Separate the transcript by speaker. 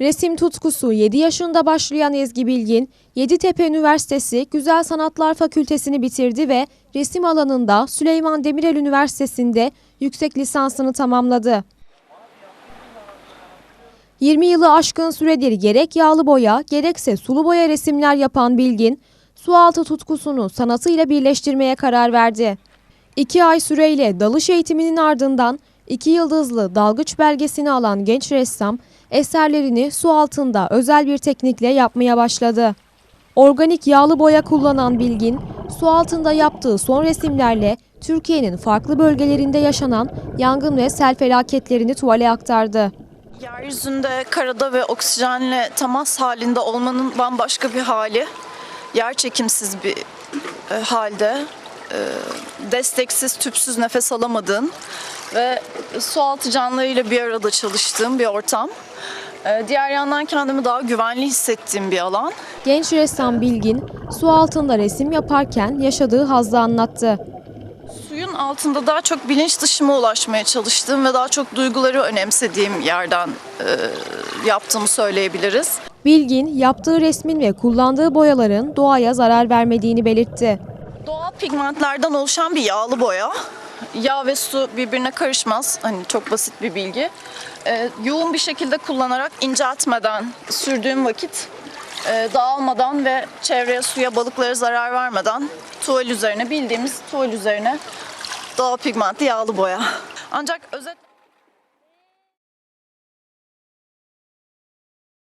Speaker 1: Resim tutkusu 7 yaşında başlayan Ezgi Bilgin, Yeditepe Üniversitesi Güzel Sanatlar Fakültesini bitirdi ve resim alanında Süleyman Demirel Üniversitesi'nde yüksek lisansını tamamladı. 20 yılı aşkın süredir gerek yağlı boya gerekse sulu boya resimler yapan Bilgin, sualtı tutkusunu sanatıyla birleştirmeye karar verdi. İki ay süreyle dalış eğitiminin ardından iki yıldızlı dalgıç belgesini alan genç ressam eserlerini su altında özel bir teknikle yapmaya başladı. Organik yağlı boya kullanan Bilgin, su altında yaptığı son resimlerle Türkiye'nin farklı bölgelerinde yaşanan yangın ve sel felaketlerini tuvale aktardı.
Speaker 2: Yeryüzünde karada ve oksijenle temas halinde olmanın bambaşka bir hali. Yer çekimsiz bir e, halde, e, desteksiz, tüpsüz nefes alamadığın ve su altı canlılarıyla bir arada çalıştığım bir ortam. E, diğer yandan kendimi daha güvenli hissettiğim bir alan.
Speaker 1: Genç ressam Bilgin, su altında resim yaparken yaşadığı hazzı anlattı.
Speaker 2: Suyun altında daha çok bilinç dışıma ulaşmaya çalıştığım ve daha çok duyguları önemsediğim yerden e, yaptığımı söyleyebiliriz.
Speaker 1: Bilgin, yaptığı resmin ve kullandığı boyaların doğaya zarar vermediğini belirtti.
Speaker 2: Doğal pigmentlerden oluşan bir yağlı boya. Yağ ve su birbirine karışmaz. Hani çok basit bir bilgi. Ee, yoğun bir şekilde kullanarak inceltmeden sürdüğüm vakit e, dağılmadan ve çevreye, suya, balıklara zarar vermeden tuval üzerine bildiğimiz tuval üzerine doğal pigmentli yağlı boya. Ancak özet